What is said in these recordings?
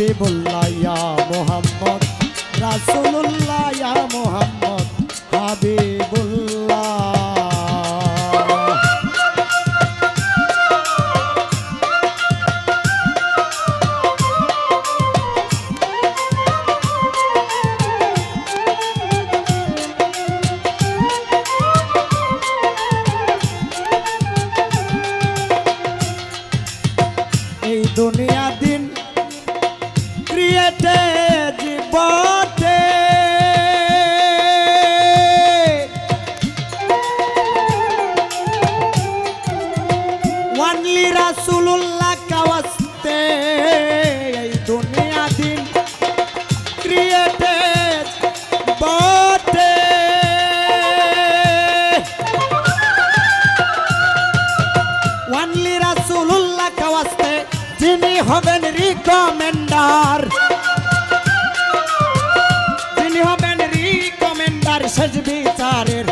হাবিবুল্লাহ মোহাম্মদ রাসূলুল্লাহ। হবেন রিকমেন্ডার তিনি হবেন রিকমেন্ডার শেষ বিচারের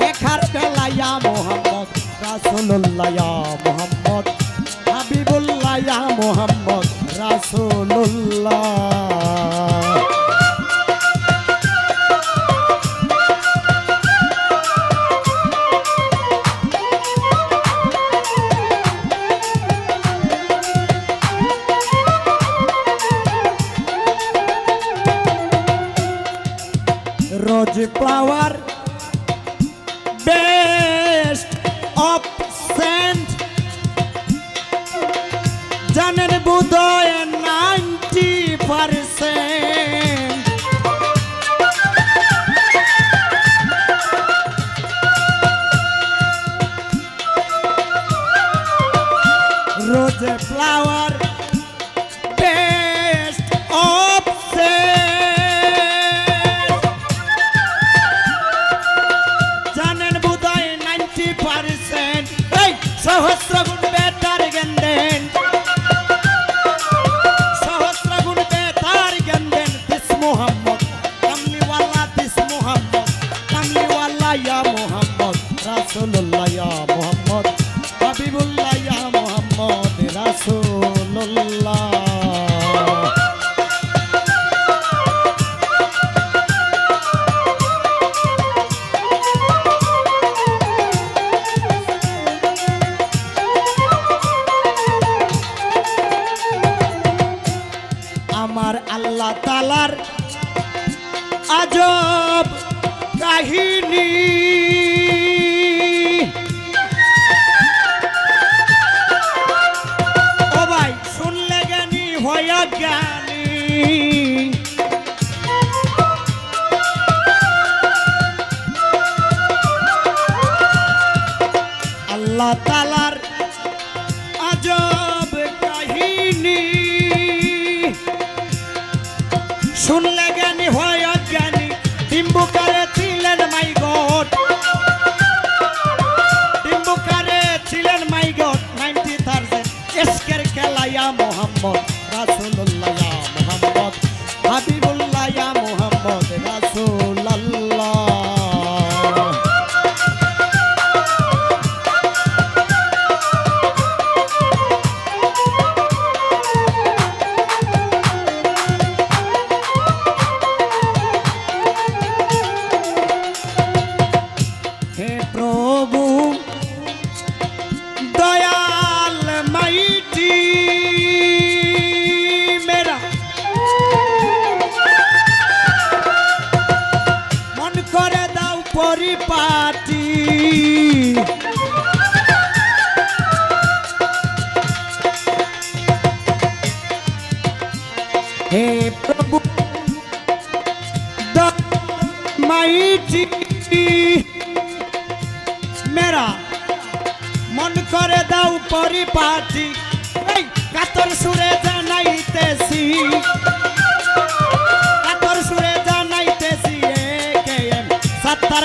দেখার বেলায়া মোহাম্মদ রাসুল্লাহ মোহাম্মদ হাবিবুল্লাহ মোহাম্মদ। flower. কামলিওয়ালা ইয়া মোহাম্মদ রাসূলুল্লাহ ইয়া মোহাম্মদ হাবিবুল্লাহ ইয়া মোহাম্মদ আমার আল্লাহ তালার আজব কাহিনী। ও ভাই শুনলে জ্ঞানী হয়া জ্ঞানী। আল্লাহ তালার আজব কাহিনী। শুনলে জ্ঞানী মোহাম্মদ পরিপাটি হে প্রভু মাইটি। মেরা, মন করে দাও পরিপাটি। এই কাতর সুরে জানাইতেছি। কাতর সুরে জানাইতেছি একে এম সত্তর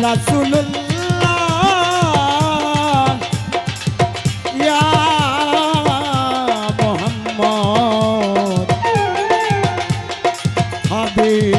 রাসুল্লাহ ইয়া মোহাম্মদ হাবিব